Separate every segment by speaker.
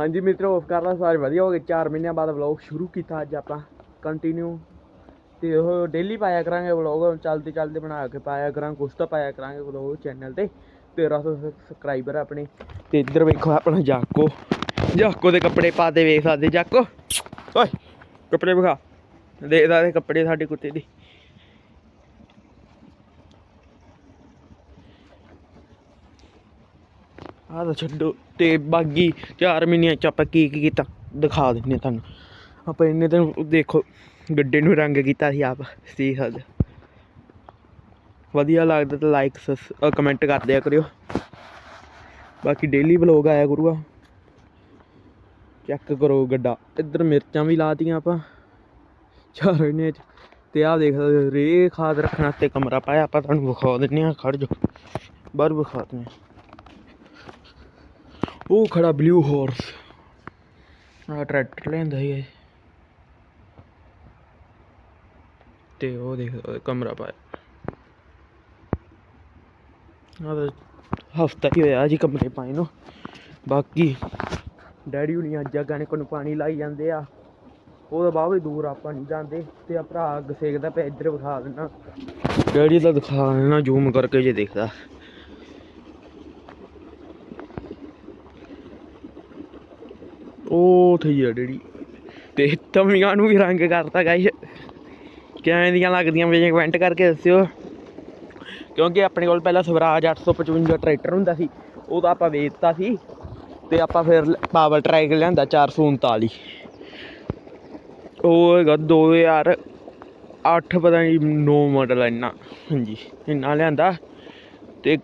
Speaker 1: ਹਾਂਜੀ ਮਿੱਤਰੋ ਆਫ ਕਰਦਾ ਸਾਰੇ ਵਧੀਆ ਹੋ ਗਏ। 4 ਮਹੀਨਿਆਂ ਬਾਅਦ ਵਲੌਗ ਸ਼ੁਰੂ ਕੀਤਾ ਅੱਜ ਆਪਾਂ। ਕੰਟੀਨਿਊ ਤੇ ਉਹ ਡੇਲੀ ਪਾਇਆ ਕਰਾਂਗੇ ਵਲੌਗ ਚੱਲਦੇ ਚੱਲਦੇ ਬਣਾ ਕੇ ਪਾਇਆ ਕਰਾਂ ਕੁਛ ਤਾਂ ਪਾਇਆ ਕਰਾਂਗੇ ਵਲੌਗ ਚੈਨਲ ਤੇ। 1300 ਸਬਸਕ੍ਰਾਈਬਰ ਆਪਣੇ। ਤੇ ਇੱਧਰ ਵੇਖੋ ਆਪਣਾ ਜਾਕੋ। ਜਾਕੋ ਦੇ ਕੱਪੜੇ ਪਾਤੇ ਵੇਖ ਸਕਦੇ, ਜਾਕੋ। ਓਏ, ਕੱਪੜੇ ਵਿਖਾ। ਦੇਖਦਾ ਦੇ ਕੱਪੜੇ ਸਾਡੇ ਕੁੱਤੇ ਦੀ। ਆਹ ਤਾਂ ਛੱਡੋ, ਤੇ ਬਾਗੀ 4 ਮਹੀਨਿਆਂ ਚ ਆਪਾਂ ਕੀ ਕੀ ਕੀਤਾ? ਦਿਖਾ ਦਿੰਨੇ ਤੁਹਾਨੂੰ। ਆਪਾਂ ਇੰਨੇ ਦਿਨ ਦੇਖੋ, ਗੱਡੇ ਨੂੰ ਰੰਗ ਕੀਤਾ ਸੀ ਆਪ, ਸੀ ਹਦ। ਵਧੀਆ ਲੱਗਦਾ ਤਾਂ ਲਾਈਕ ਕਮੈਂਟ ਕਰ ਦਿਆ ਕਰਿਓ। ਬਾਕੀ ਡੇਲੀ ਵਲੌਗ ਆਇਆ ਕਰੂਗਾ। ਚੈੱਕ ਕਰੋ ਗੱਡਾ। ਇੱਧਰ ਮਿਰਚਾਂ ਵੀ ਲਾਤੀਆਂ ਆਪਾਂ। ਚਾਰ ਮਹੀਨਿਆਂ ਚ। ਤੇ ਆਹ ਦੇਖ ਸਕਦੇ ਰੇ ਖਾਦ ਰੱਖਣ ਤੇ ਕਮਰਾ ਪਾਇਆ। ਆਪਾਂ ਤੁਹਾਨੂੰ ਵਿਖਾ ਦਿੰਨੇ ਆ, ਖੜ ਜਾਓ। ਬਾਹਰ ਵਿਖਾ ਦਿੰਨੇ ਆ। ਉਹ ਖੜਾ ਬਲੂ ਹਾਰਸ ਆ ਟਰੈਕਟਰ ਲੈਂਦਾ ਹੀ ਤੇ ਉਹ ਦੇਖ ਕਮਰਾ ਪਾਇਆ। ਆ ਹਫਤਾ ਹੀ ਹੋਇਆ ਜੀ ਕਮਰੇ ਪਾਏ ਨੂੰ। ਬਾਕੀ ਡੈਡੀ ਹੁਣੀ ਅੱਜ ਆ, ਕਣਕ ਨੂੰ ਪਾਣੀ ਲਾਈ ਜਾਂਦੇ ਆ। ਉਹਦਾ ਬਾਅਦ ਵੀ ਦੂਰ ਆਪਾਂ ਨਹੀਂ ਜਾਂਦੇ। ਤੇ ਆ ਭਰਾ ਅੱਗ ਸੇਕਦਾ ਪਿਆ, ਇੱਧਰ ਵਿਖਾ ਦੇਣਾ ਡੈਡੀ ਦਾ ਦਿਖਾ ਦੇਣਾ ਜ਼ੂਮ ਕਰਕੇ ਜੇ ਦੇਖਦਾ। ਉਹ ਥਈ ਆ ਡੈਡੀ। ਤੇ ਤਮੀਆਂ ਨੂੰ ਵੀ ਰੰਗ ਕਰਤਾ ਗਾਇਸ ਕਿਵੇਂ ਦੀਆਂ ਲੱਗਦੀਆਂ ਵੇ ਕਮੈਂਟ ਕਰਕੇ ਦੱਸਿਓ। ਕਿਉਂਕਿ ਆਪਣੇ ਕੋਲ ਪਹਿਲਾਂ ਸਵਰਾਜ 855 ਟਰੈਕਟਰ ਹੁੰਦਾ ਸੀ, ਉਹ ਤਾਂ ਆਪਾਂ ਵੇਚਤਾ ਸੀ। ਤੇ ਆਪਾਂ ਫਿਰ ਪਾਵਰ ਟਰੈਕ ਲਿਆਂਦਾ 439 ਉਹ ਹੈਗਾ 2008 ਪਤਾ ਨਹੀਂ 9 ਮਾਡਲ ਇੰਨਾ। ਹਾਂਜੀ, ਇੰਨਾ ਲਿਆਂਦਾ। ਤੇ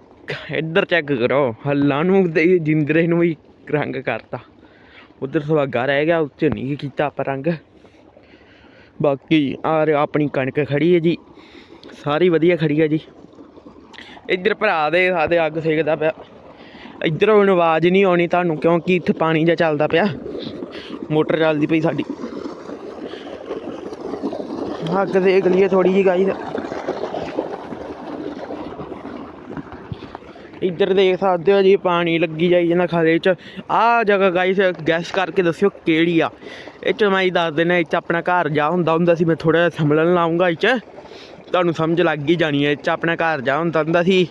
Speaker 1: ਇੱਧਰ ਚੈੱਕ ਕਰੋ, ਹੱਲਾ ਨੂੰ ਤੇ ਜਿੰਦਰੇ ਨੂੰ ਵੀ ਰੰਗ ਕਰਤਾ। ਉਧਰ ਸੁਹਾਗਾ ਰਹਿ ਗਿਆ, ਉੱਥੇ ਨਹੀਂ ਕੀਤਾ ਆਪਾਂ ਰੰਗ। ਬਾਕੀ ਆ ਆਪਣੀ ਕਣਕ ਖੜੀ ਹੈ ਜੀ। ਸਾਰੀ ਵਧੀਆ ਖੜੀ ਹੈ ਜੀ। ਇੱਧਰ ਭਰਾ ਦੇ ਸਾਦੇ ਅੱਗ ਸੇਕਦਾ ਪਿਆ। ਇੱਧਰ ਹੁਣ ਆਵਾਜ਼ ਨਹੀਂ ਆਉਣੀ ਤੁਹਾਨੂੰ, ਕਿਉਂਕਿ ਇੱਥੇ ਪਾਣੀ ਜਿਹਾ ਚੱਲਦਾ ਪਿਆ। ਮੋਟਰ ਚੱਲਦੀ ਪਈ ਸਾਡੀ। ਅੱਗ ਦੇਖ ਲਈਏ ਥੋੜੀ ਜਿਹੀ ਗਾਈ ਇੱਧਰ ਦੇਖ ਸਕਦੇ ਹੋ ਜੀ, ਪਾਣੀ ਲੱਗੀ ਜਾਈ ਜਾਂਦਾ ਖਾਲੇ ਚ ਆਹ ਜਗ੍ਹਾ ਗਾਈਸ ਗੈਸ ਕਰਕੇ ਦੱਸਿਓ ਕਿਹੜੀ ਆ। ਇਹ ਚ ਮੈਂ ਦੱਸ ਦੇਣਾ ਇਹ ਚ ਆਪਣਾ ਘਰ ਜਾ ਹੁੰਦਾ ਹੁੰਦਾ ਸੀ, ਮੈਂ ਥੋੜਾ ਜਿਹਾ ਸੰਭਲਣ ਲਾਉਂਗਾ ਇਹ ਚ। ਤੁਹਾਨੂੰ ਸਮਝ ਲੱਗ ਹੀ ਜਾਣੀ ਹੈ, ਇਹ ਚ ਆਪਣਾ ਘਰ ਜਾ ਹੁੰਦਾ ਹੁੰਦਾ ਸੀ।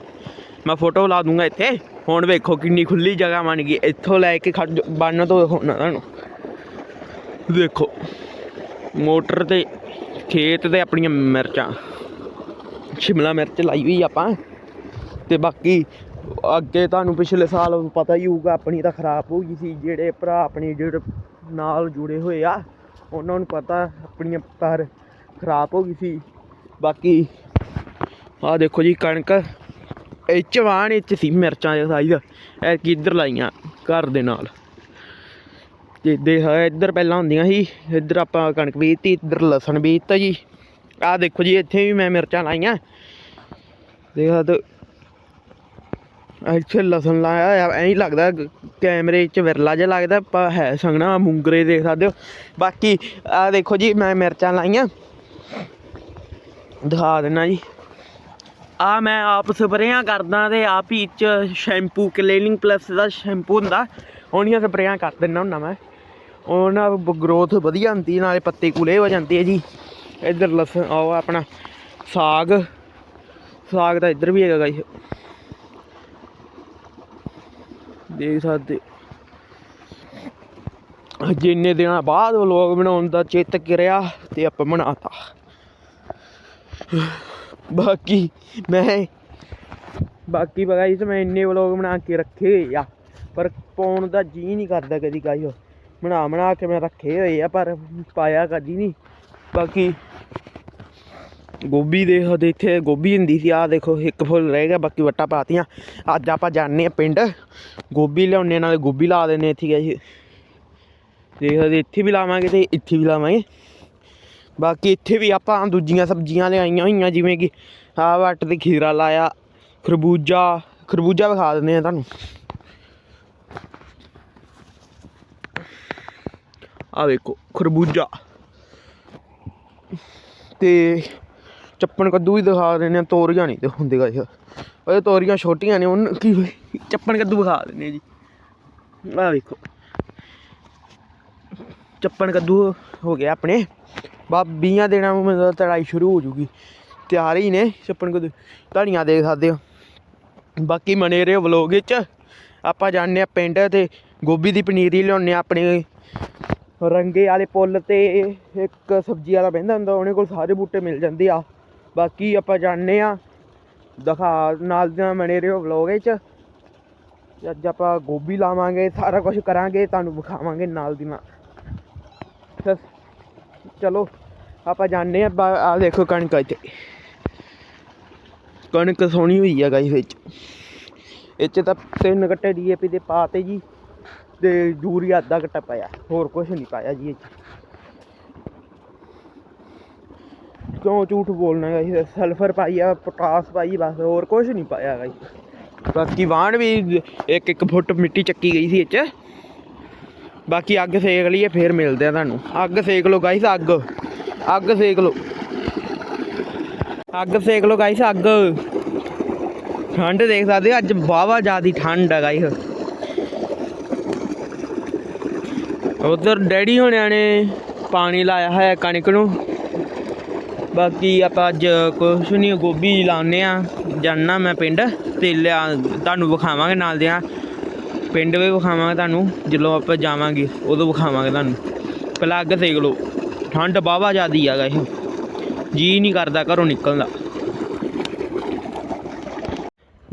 Speaker 1: ਮੈਂ ਫੋਟੋ ਲਾ ਦੂੰਗਾ ਇੱਥੇ। ਹੁਣ ਵੇਖੋ ਕਿੰਨੀ ਖੁੱਲੀ ਜਗ੍ਹਾ ਬਣ ਗਈ। ਇੱਥੋਂ ਲੈ ਕੇ ਖੜ ਬੰਨ ਤੋਂ ਦਿਖਾਉਣਾ ਤੁਹਾਨੂੰ। ਦੇਖੋ, ਮੋਟਰ ਤੇ ਖੇਤ ਤੇ ਆਪਣੀਆਂ ਮਿਰਚਾਂ। ਸ਼ਿਮਲਾ ਮਿਰਚ ਲਾਈ ਹੋਈ ਆਪਾਂ। ਤੇ ਬਾਕੀ ਅੱਗੇ ਤੁਹਾਨੂੰ ਪਿਛਲੇ ਸਾਲ ਪਤਾ ਹੀ ਹੋਊਗਾ, ਆਪਣੀ ਤਾਂ ਖਰਾਬ ਹੋ ਗਈ ਸੀ। ਜਿਹੜੇ ਭਰਾ ਆਪਣੇ ਜਿਹੜੇ ਨਾਲ ਜੁੜੇ ਹੋਏ ਆ, ਉਹਨਾਂ ਨੂੰ ਪਤਾ ਆਪਣੀਆਂ ਪਰ ਖਰਾਬ ਹੋ ਗਈ ਸੀ। ਬਾਕੀ ਆਹ ਦੇਖੋ ਜੀ ਕਣਕ, ਇਹ ਚ ਵਾਣ ਸੀ ਮਿਰਚਾਂ ਦੇ ਸਾਈਜ਼ ਇਹ ਕੀ ਇੱਧਰ ਲਾਈਆਂ ਘਰ ਦੇ ਨਾਲ? ਤੇ ਦੇ ਇੱਧਰ ਪਹਿਲਾਂ ਹੁੰਦੀਆਂ ਸੀ, ਇੱਧਰ ਆਪਾਂ ਕਣਕ ਬੀਜਤੀ, ਇੱਧਰ ਲਸਣ ਬੀਜਤਾ ਜੀ। ਆਹ ਦੇਖੋ ਜੀ, ਇੱਥੇ ਵੀ ਮੈਂ ਮਿਰਚਾਂ ਲਾਈਆਂ। ਦੇਖ ਸਕਦੇ ਇੱਥੇ ਲਸਣ ਲਾਇਆ ਐਂ ਹੀ ਲੱਗਦਾ ਕੈਮਰੇ 'ਚ ਵਿਰਲਾ ਜਿਹਾ ਲੱਗਦਾ ਪਰ ਹੈ ਸੰਘਣਾ ਮੂੰਗਰੇ ਦੇਖ ਸਕਦੇ ਹੋ। ਬਾਕੀ ਆ ਦੇਖੋ ਜੀ, ਮੈਂ ਮਿਰਚਾਂ ਲਾਈਆਂ। ਦਿਖਾ ਦੇਣਾ ਜੀ। ਆ ਮੈਂ ਆਪ ਸਪਰੇਆਂ ਕਰਦਾ ਤੇ ਆਪ ਹੀ ਚ ਸ਼ੈਂਪੂ, ਕਲੀਨਿੰਗ ਪਲੱਸ ਦਾ ਸ਼ੈਂਪੂ ਹੁੰਦਾ, ਉਹਨੀਆਂ ਸਪਰੇਆਂ ਕਰ ਦਿੰਦਾ ਹੁੰਦਾ ਮੈਂ। ਉਹਨਾਂ ਗਰੋਥ ਵਧੀਆ ਹੁੰਦੀ, ਨਾਲੇ ਪੱਤੇ ਕੁਲੇ ਹੋ ਜਾਂਦੇ ਆ ਜੀ। ਇੱਧਰ ਲਸਣ, ਆਓ ਆਪਣਾ ਸਾਗ। ਸਾਗ ਤਾਂ ਇੱਧਰ ਵੀ ਹੈਗਾ ਗਾਈ ਦੇਖ ਸਕਦੇ। ਅੱਜ ਇੰਨੇ ਦਿਨਾਂ ਬਾਅਦ ਵਲੋਗ ਬਣਾਉਣ ਦਾ ਚੇਤ ਕਰਿਆ ਤੇ ਆਪਾਂ ਬਣਾਤਾ। ਬਾਕੀ ਮੈਂ, ਬਾਕੀ ਬਗਾਈ ਤੇ ਮੈਂ ਇੰਨੇ ਵਲੋਗ ਬਣਾ ਕੇ ਰੱਖੇ ਹੋਏ ਆ, ਪਰ ਪਾਉਣ ਦਾ ਜੀ ਨਹੀਂ ਕਰਦਾ ਕਦੀ ਗਾਇਓ ਬਣਾ ਬਣਾ ਕੇ ਮੈਂ ਰੱਖੇ ਹੋਏ ਆ, ਪਰ ਪਾਇਆ ਕਦੀ ਨਹੀਂ। ਬਾਕੀ ਗੋਭੀ ਦੇਖੋ ਤੇ ਇੱਥੇ ਗੋਭੀ ਹੁੰਦੀ ਸੀ, ਆਹ ਦੇਖੋ ਇੱਕ ਫੁੱਲ ਰਹਿ ਗਿਆ, ਬਾਕੀ ਵੱਟਾਂ ਪਾਤੀਆਂ। ਅੱਜ ਆਪਾਂ ਜਾਣੇ ਆ ਪਿੰਡ। ਗੋਭੀ ਲਿਆਉਣੇ ਨਾਲ ਗੋਭੀ ਲਾ ਦਿੰਨੇ ਇੱਥੇ ਗਏ ਜੀ ਦੇਖੋ ਇੱਥੇ ਵੀ ਲਾਵਾਂਗੇ ਤੇ ਇੱਥੇ ਵੀ ਲਾਵਾਂਗੇ। ਬਾਕੀ ਇੱਥੇ ਵੀ ਆਪਾਂ ਦੂਜੀਆਂ ਸਬਜ਼ੀਆਂ ਲਿਆਈਆਂ ਹੋਈਆਂ, ਜਿਵੇਂ ਕਿ ਆਹ ਵੱਟ ਤੇ ਖੀਰਾ ਲਾਇਆ, ਖਰਬੂਜਾ ਖਰਬੂਜਾ ਵਿਖਾ ਦਿੰਦੇ ਆ ਤੁਹਾਨੂੰ। ਆ ਵੇਖੋ ਖਰਬੂਜਾ। ਤੇ ਚੱਪਣ ਕੱਦੂ ਵੀ ਦਿਖਾ ਦਿੰਦੇ ਆ, ਤੋਰੀਆਂ ਨਹੀਂ ਤੇ ਹੁੰਦੇ ਗਾ ਉਹ ਤੋਰੀਆਂ ਛੋਟੀਆਂ ਨੇ, ਉਹਨ ਕੀ ਹੋਈ ਚੱਪਣ ਕੱਦੂ ਵਿਖਾ ਦਿੰਦੇ ਜੀ। ਆ ਵੇਖੋ। ਚੱਪਣ ਕੱਦੂ ਹੋ ਗਿਆ ਆਪਣੇ। ਬਾ 20 ਦਿਨਾਂ ਨੂੰ ਮਤਲਬ ਤੜਾਈ ਸ਼ੁਰੂ ਹੋ ਜੂਗੀ। ਤਿਆਰ ਹੀ ਨੇ ਚੱਪਣ ਕੱਦੂ। ਧੜੀਆਂ ਦੇਖ ਸਕਦੇ ਹੋ। ਬਾਕੀ ਬਣੇ ਰਹੋ ਵਲੋਗ ਵਿੱਚ ਆਪਾਂ ਜਾਣਦੇ ਆ ਪਿੰਡ ਤੇ ਗੋਭੀ ਦੀ ਪਨੀਰੀ ਲਿਆਉਂਦੇ ਆ ਆਪਣੇ। ਰੰਗੇ ਵਾਲੇ ਪੁੱਲ ਤੇ ਇੱਕ ਸਬਜ਼ੀ ਵਾਲਾ ਬਹਿੰਦਾ ਹੁੰਦਾ, ਉਹਨੇ ਕੋਲ ਸਾਰੇ ਬੂਟੇ ਮਿਲ ਜਾਂਦੇ ਆ। ਬਾਕੀ ਆਪਾਂ ਜਾਣਦੇ ਆ। ਦਿਖਾ, ਨਾਲ ਦੀਆਂ ਬਣੇ ਰਹੋ ਵਲੋਗ ਵਿੱਚ। ਤੇ ਅੱਜ ਆਪਾਂ ਗੋਭੀ ਲਾਵਾਂਗੇ, ਸਾਰਾ ਕੁਝ ਕਰਾਂਗੇ, ਤੁਹਾਨੂੰ ਵਿਖਾਵਾਂਗੇ ਨਾਲ ਦੀ ਨਾਲ। ਚਲੋ, ਆਪਾਂ ਜਾਣਦੇ ਆ ਆ ਦੇਖੋ ਕਣਕ ਇੱਥੇ। ਕਣਕ ਸੋਹਣੀ ਹੋਈ ਆ ਗਾਈ ਵਿੱਚ। ਇਹ 'ਚ ਤਾਂ ਤਿੰਨ ਕੱਟੇ ਡੀਏਪੀ ਦੇ ਪਾਤੇ ਜੀ, ਤੇ ਯੂਰੀਆ ਅੱਧਾ ਕੱਟਾ ਪਾਇਆ, ਹੋਰ ਕੁਝ ਨਹੀਂ ਪਾਇਆ ਜੀ ਇਹ 'ਚ ਕਿਉਂ ਝੂਠ ਬੋਲਣਾ ਗਾਈ ਸਲਫਰ ਪਾਈ ਆ ਪੋਟਾਸ ਪਾਈ, ਬਸ ਹੋਰ ਕੁਝ ਨਹੀਂ ਪਾਇਆ ਗਾਈ ਬਾਕੀ ਵਾਣ ਵੀ ਇੱਕ ਇੱਕ ਫੁੱਟ ਮਿੱਟੀ ਚੱਕੀ ਗਈ ਸੀ ਇਹ ਬਾਕੀ ਅੱਗ ਸੇਕ ਲਈਏ, ਫੇਰ ਮਿਲਦੇ ਆ ਤੁਹਾਨੂੰ। ਅੱਗ ਸੇਕ ਲਓ ਗਾਈਸ ਅੱਗ। ਅੱਗ ਸੇਕ ਲਓ। ਅੱਗ ਸੇਕ ਲਓ ਗਾਈਸ ਅੱਗ। ਠੰਡ ਦੇਖ ਸਕਦੇ ਹੋ, ਅੱਜ ਵਾਹਵਾ ਜ਼ਿਆਦੀ ਠੰਡ ਆ ਗਾਈਸ ਉਧਰ ਡੈਡੀ ਹੋਣਿਆਂ ਨੇ ਪਾਣੀ ਲਾਇਆ ਹੋਇਆ ਕਣਕ ਨੂੰ। ਬਾਕੀ ਆਪਾਂ ਅੱਜ ਕੁਛ ਨਹੀਂ ਗੋਭੀ ਲਾਉਨੇ ਆ ਜਾਣਾ ਮੈਂ ਪਿੰਡ ਤੇ ਲਿਆ, ਤੁਹਾਨੂੰ ਵਿਖਾਵਾਂਗੇ ਨਾਲ ਦਿਆਂ ਪਿੰਡ ਵੀ ਵਿਖਾਵਾਂਗੇ ਤੁਹਾਨੂੰ, ਜਦੋਂ ਆਪਾਂ ਜਾਵਾਂਗੇ, ਉਦੋਂ ਵਿਖਾਵਾਂਗੇ ਤੁਹਾਨੂੰ। ਪਹਿਲਾਂ ਅੱਗ ਸੇਕ ਲਓ। ਠੰਡ ਵਾਹਵਾ ਜ਼ਿਆਦੀ ਆ ਗਾਇਸ ਜੀ ਨਹੀਂ ਕਰਦਾ ਘਰੋਂ ਨਿਕਲਣ ਦਾ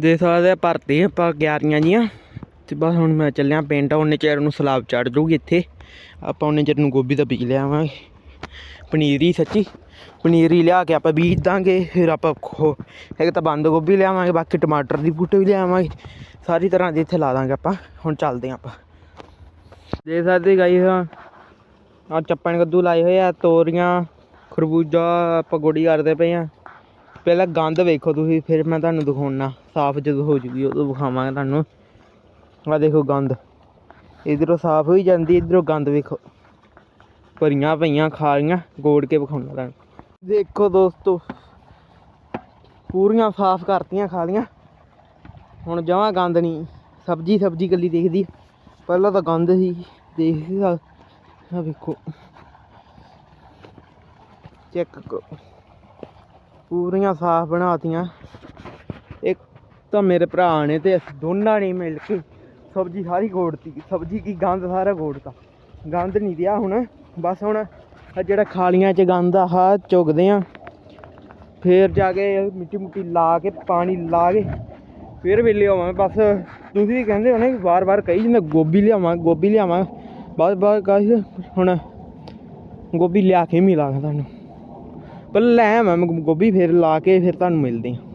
Speaker 1: ਦੇਖ ਸਕਦੇ ਆ, ਭਰਤੇ ਆਪਾਂ ਗਿਆਰੀਆਂ ਜੀਆਂ। ਤੇ ਬਸ ਹੁਣ ਮੈਂ ਚੱਲਿਆ ਪਿੰਡ, ਉਹਨੇ ਚਿਰ ਨੂੰ ਸਲਾਬ ਚੜ ਜਾਊਗੀ ਇੱਥੇ। ਆਪਾਂ ਉਹਨੇ ਚਿਰ ਨੂੰ ਗੋਭੀ ਦਾ ਬੀਜ ਲਿਆਵਾਂਗੇ। ਪਨੀਰੀ ਸੱਚੀ। ਪਨੀਰੀ ਲਿਆ ਕੇ ਆਪਾਂ ਬੀਜ ਦਾਂਗੇ, ਫਿਰ ਆਪਾਂ ਖੋ, ਇੱਕ ਤਾਂ ਬੰਦ ਗੋਭੀ ਲਿਆਵਾਂਗੇ, ਬਾਕੀ ਟਮਾਟਰ ਦੀ ਬੂਟੇ ਵੀ ਲਿਆਵਾਂਗੇ। ਸਾਰੀ ਤਰ੍ਹਾਂ ਦੇ ਇੱਥੇ ਲਾ ਦਾਂਗੇ ਆਪਾਂ, ਹੁਣ ਚੱਲਦੇ ਹਾਂ ਆਪਾਂ। ਦੇਖ ਸਕਦੇ ਗਾਈ ਆ ਚੱਪਣ ਕੱਦੂ ਲਾਏ ਹੋਏ ਆ, ਤੋਰੀਆਂ, ਖਰਬੂਜਾ ਆਪਾਂ ਗੋਡੀ ਕਰਦੇ ਪਏ ਆ। ਪਹਿਲਾਂ ਗੰਦ ਵੇਖੋ ਤੁਸੀਂ, ਫਿਰ ਮੈਂ ਤੁਹਾਨੂੰ ਦਿਖਾਉਣਾ ਸਾਫ਼ ਜਦੋਂ ਹੋ ਜੂਗੀ ਉਦੋਂ ਵਿਖਾਵਾਂਗਾ ਤੁਹਾਨੂੰ। ਆ ਦੇਖੋ ਗੰਦ, ਇਧਰੋਂ ਸਾਫ਼ ਹੋਈ ਜਾਂਦੀ, ਇਧਰੋਂ ਗੰਦ ਵੇਖੋ। ਭਰੀਆਂ ਪਈਆਂ ਖਾਲੀਆਂ ਗੋੜ ਕੇ ਵਿਖਾਉਣਾ ਤੁਹਾਨੂੰ। ਦੇਖੋ ਦੋਸਤੋ, ਪੂਰੀਆਂ ਸਾਫ਼ ਕਰਤੀਆਂ, ਖਾ ਖਾਲੀਆਂ ਹੁਣ ਜਮਾਂ ਗੰਦ ਨਹੀਂ, ਸਬਜੀ ਸਬਜੀ ਕੱਲੀ ਦੇਖਦੀ ਪਹਿਲਾਂ ਤਾਂ ਗੰਦ ਸੀ, ਦੇਖਦੀ ਆ। ਵੇਖੋ। ਚੈੱਕ ਕਰੋ। ਪੂਰੀਆਂ ਸਾਫ਼ ਬਣਾਤੀਆਂ। ਇੱਕ ਤਾਂ ਮੇਰੇ ਭਰਾ ਨੇ ਤੇ ਅਸੀਂ ਦੋਨਾਂ ਨੇ ਮਿਲ ਕੇ ਸਬਜੀ ਸਾਰੀ ਗੋੜਤੀ ਸਬਜੀ ਕੀ ਗੰਦ ਸਾਰਾ ਗੋੜਤਾ ਗੰਦ ਨਹੀਂ ਰਿਹਾ ਹੁਣ। ਬਸ ਹੁਣ ਆਹ ਜਿਹੜਾ ਖਾਲੀਆਂ 'ਚ ਗੰਦ ਆਹ ਚੁਗਦੇ ਆ। ਫੇਰ ਜਾ ਕੇ ਮਿੱਟੀ ਮੁੱਟੀ ਲਾ ਕੇ, ਪਾਣੀ ਲਾ ਕੇ ਫੇਰ ਵੇਲੇ ਆਵਾਂ ਬਸ ਤੁਸੀਂ ਵੀ ਕਹਿੰਦੇ ਹੋ ਨਾ ਕਿ ਵਾਰ-ਵਾਰ ਕਹੀ ਜਿੰਦਾ, ਗੋਭੀ ਲਿਆਵਾਂ ਗੋਭੀ ਲਿਆਵਾਂ। ਬਾਅਦ ਬਸ ਗਾਇਸ ਹੁਣ ਗੋਭੀ ਲਿਆ ਕੇ ਮਿਲਾਂਗਾ ਤੁਹਾਨੂੰ। ਪਰ ਲੈ ਆਵਾਂ ਮੈਂ ਗੋਭੀ ਫੇਰ ਲਾ ਕੇ ਫਿਰ ਤੁਹਾਨੂੰ ਮਿਲਦੇ ਹਾਂ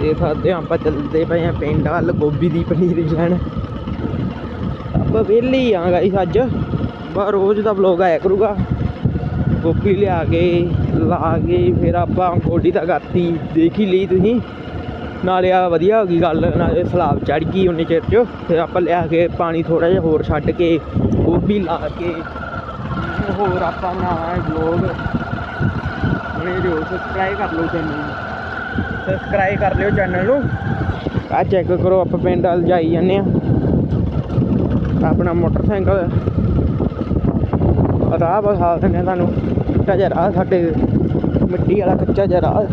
Speaker 1: ਇਹ ਖਾਦੇ ਆਪਾਂ ਚੱਲਦੇ ਪਏ ਆ ਪਿੰਡ ਵੱਲ, ਗੋਭੀ ਦੀ ਪਨੀਰੀ ਲੈਣ। ਆਪਾਂ ਵਿਹਲੇ ਹੀ ਆ ਗਾਇਸ ਅੱਜ। ਬਾ ਰੋਜ਼ ਦਾ ਵਲੋਗ ਆਇਆ ਕਰੂਗਾ। ਗੋਭੀ ਲਿਆ ਕੇ, ਲਾ ਕੇ, ਫਿਰ ਆਪਾਂ ਗੋਡੀ ਤਾਂ ਕਰਤੀ, ਦੇਖ ਹੀ ਲਈ ਤੁਸੀਂ। ਨਾਲੇ ਆ ਵਧੀਆ ਹੋ ਗਈ ਗੱਲ, ਨਾਲੇ ਸਲਾਬ ਚੜ ਗਈ ਉਹਨੇ ਚਿਰ ਚ। ਫਿਰ ਆਪਾਂ ਲਿਆ ਕੇ ਪਾਣੀ ਥੋੜਾ ਜਿਹਾ ਹੋਰ ਛੱਡ ਕੇ, ਗੋਭੀ ਲਾ ਕੇ, ਹੋਰ ਆਪਾਂ ਨਾ ਵਲੋਗ ਬਣੇ ਰਹੋ ਸਬਸਕ੍ਰਾਈਬ ਕਰ ਲਓ ਚੈਨਲ ਨੂੰ। ਸਬਸਕ੍ਰਾਈਬ ਕਰ ਲਿਓ ਚੈਨਲ ਨੂੰ। ਆ ਚੈੱਕ ਕਰੋ, ਆਪਾਂ ਪਿੰਡ ਵੱਲ ਜਾਈ ਜਾਂਦੇ ਆ ਆਪਣਾ ਮੋਟਰਸਾਈਕਲ। ਰਾਹ ਬਖਾ ਦਿੰਦੇ ਆ ਤੁਹਾਨੂੰ। ਕੱਚਾ ਜਿਹਾ ਰਾਹ ਸਾਡੇ, ਮਿੱਟੀ ਵਾਲਾ ਕੱਚਾ ਜਿਹਾ ਰਾਹ।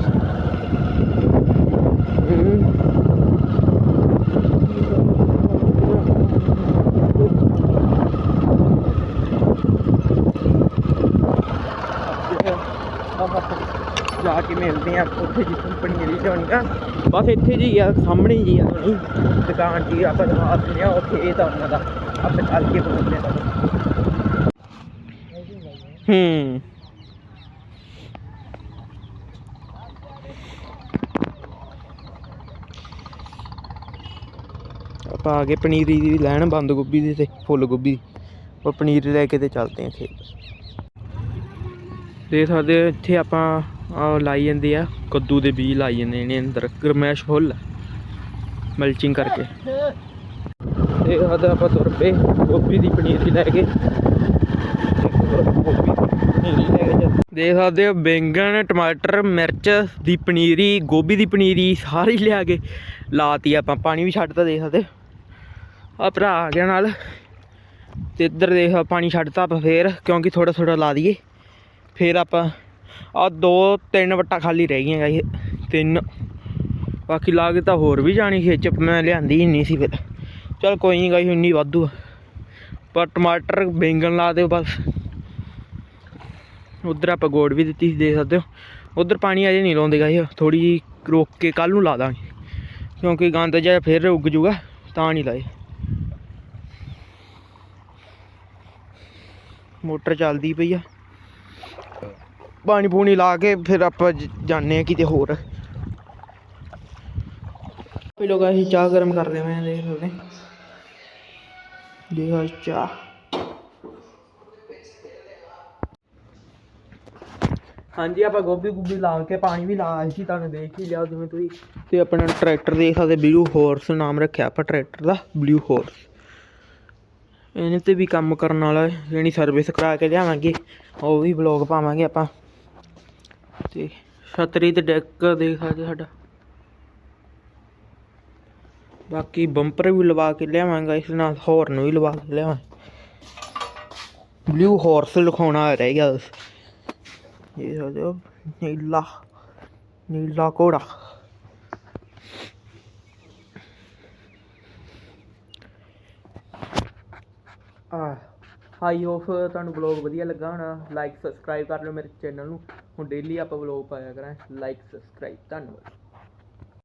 Speaker 1: ਜਾ ਕੇ ਮਿਲਦੇ ਆ ਉੱਥੇ ਜੀ ਕੰਪਨੀ ਵਾਲੀ ਜਾਣੀਆਂ ਬਸ ਇੱਥੇ ਜੀ ਆ, ਸਾਹਮਣੇ ਜੀ ਆ। ਦੁਕਾਨ ਜੀ ਆਪਾਂ ਦਵਾ ਦਿੰਦੇ ਆ ਉੱਥੇ, ਇਹ ਤਾਂ ਉਹਨਾਂ ਦਾ। ਆਪਾਂ ਚੱਲ ਕੇ ਬੋਲਦੇ ਆ ਹੂੰ। ਆਪਾਂ ਆ ਗਏ ਪਨੀਰੀ ਦੀ ਲੈਣ, ਬੰਦ ਗੋਭੀ ਦੀ ਤੇ ਫੁੱਲ ਗੋਭੀ। ਉਹ ਪਨੀਰ ਲੈ ਕੇ ਤੇ ਚੱਲਦੇ ਆ ਖੇਤ। ਦੇਖ ਸਕਦੇ ਇੱਥੇ ਆਪਾਂ ਲਾਈ ਜਾਂਦੇ ਆ, ਕੱਦੂ ਦੇ ਬੀਜ ਲਾਈ ਜਾਂਦੇ ਨੇ ਅੰਦਰ। ਗਰਮੈਸ਼ ਫੁੱਲ, ਮਲਚਿੰਗ ਕਰਕੇ। ਤੇ ਹਦ ਆਪਾਂ ਤੁਰ ਪਏ। ਗੋਭੀ ਦੀ ਪਨੀਰੀ ਲੈ ਕੇ। ਦੇਖ ਸਕਦੇ ਹੋ, ਬੈਂਗਣ, ਟਮਾਟਰ, ਮਿਰਚ ਦੀ ਪਨੀਰੀ, ਗੋਭੀ ਦੀ ਪਨੀਰੀ, ਸਾਰੀ ਲਿਆ ਕੇ ਲਾਤੀ ਆਪਾਂ। ਪਾਣੀ ਵੀ ਛੱਡਤਾ, ਦੇਖ ਸਕਦੇ ਆ ਭਰਾ ਆ ਗਿਆ ਨਾਲ। ਤੇ ਇੱਧਰ ਦੇਖ, ਪਾਣੀ ਛੱਡਤਾ ਆਪਾਂ ਫੇਰ, ਕਿਉਂਕਿ ਥੋੜਾ ਥੋੜਾ ਲਾ ਦਈਏ। ਫੇਰ ਆਪਾਂ ਆ ਦੋ, ਤਿੰਨ ਵਟਾ ਖਾਲੀ ਰਹਿ ਗਈਆਂ ਗਾਈ ਤਿੰਨ। ਬਾਕੀ ਲਾ ਕੇ ਤਾਂ ਹੋਰ ਵੀ ਜਾਣੀ ਖਿੱਚ ਮੈਂ ਲਿਆਂਦੀ ਹੀ ਨਹੀਂ ਸੀ ਫਿਰ। ਚਲ ਕੋਈ ਨਹੀਂ ਗਾਈ, ਉਨੀ ਵਾਧੂ ਪਰ ਟਮਾਟਰ ਬੈਂਗਣ ਲਾ ਦਿਓ ਬਸ। ਉਧਰ ਆਪਾਂ ਗੋੜ ਵੀ ਦਿੱਤੀ ਸੀ, ਦੇਖ ਸਕਦੇ ਹੋ। ਉਧਰ ਪਾਣੀ ਅਜੇ ਨਹੀਂ ਲਾਉਂਦੇ ਗਾਈ ਥੋੜੀ ਜਿਹੀ ਰੋਕ ਕੇ ਕੱਲ ਨੂੰ ਲਾ ਦਾਂਗੇ। ਕਿਉਂਕਿ ਗੰਦ ਜਿਹਾ ਫਿਰ ਉੱਗ ਜੂਗਾ, ਤਾਂ ਨਹੀਂ ਲਾਏ। ਮੋਟਰ ਚੱਲਦੀ ਪਈ ਆ। ਪਾਣੀ ਪੂਣੀ ਲਾ ਕੇ ਫਿਰ ਆਪਾਂ ਜ- ਜਾਂਦੇ ਆ ਕਿਤੇ ਹੋਰ। ਵੀ ਲੋਕ ਅਸੀਂ ਚਾਹ ਗਰਮ ਕਰ ਰਹੇ ਦੇਖ ਸਕਦੇ ਚਾਹ ਹਾਂਜੀ ਆਪਾਂ ਗੋਭੀ ਗੁੱਭੀ ਲਾ ਕੇ ਪਾਣੀ ਵੀ ਲਾਇਆ ਸੀ ਤੁਹਾਨੂੰ ਦੇਖ ਹੀ ਲਿਆ ਜਿਵੇਂ ਤੁਸੀਂ। ਤੇ ਆਪਣਾ ਟਰੈਕਟਰ ਦੇਖ ਸਕਦੇ ਬਲੂ ਹਾਰਸ ਨਾਮ ਰੱਖਿਆ ਆਪਾਂ ਟਰੈਕਟਰ ਦਾ ਬਲੂ ਹਾਰਸ ਇਹਨੇ ਤੇ ਵੀ ਕੰਮ ਕਰਨ ਵਾਲਾ ਜਿਹੜੀ ਸਰਵਿਸ ਕਰਾ ਕੇ ਲਿਆਵਾਂਗੇ ਉਹ ਵੀ ਬਲੌਗ ਪਾਵਾਂਗੇ ਆਪਾਂ। ਤੇ ਛਤਰੀ ਤੇ ਡੈਕ ਦੇਖ ਸਕਦੇ ਸਾਡਾ। ਬਾਕੀ ਬੰਪਰ ਵੀ ਲਵਾ ਕੇ ਲਿਆਵਾਂਗਾ, ਇਸ ਨਾਲ ਹਾਰਨ ਵੀ ਲਵਾ ਕੇ ਲਿਆਵਾਂ। ਬਲੂ ਹਾਰਸ ਲਿਖਾਉਣਾ ਰਹਿ ਗਿਆ ਬਸ ਇਹ ਸਕਦੇ ਹੋ ਨੀਲਾ ਨੀਲਾ ਘੋੜਾ। ਆ ਹਾਈ ਹੋਪ ਤੁਹਾਨੂੰ ਬਲੌਗ ਵਧੀਆ ਲੱਗਾ ਹੋਣਾ। ਲਾਈਕ ਸਬਸਕ੍ਰਾਈਬ ਕਰ ਲਿਓ ਮੇਰੇ ਚੈਨਲ ਨੂੰ। ਹੁਣ ਡੇਲੀ ਆਪਾਂ ਬਲੌਗ ਪਾਇਆ ਕਰਾਂ ਲਾਈਕ ਸਬਸਕ੍ਰਾਈਬ ਧੰਨਵਾਦ।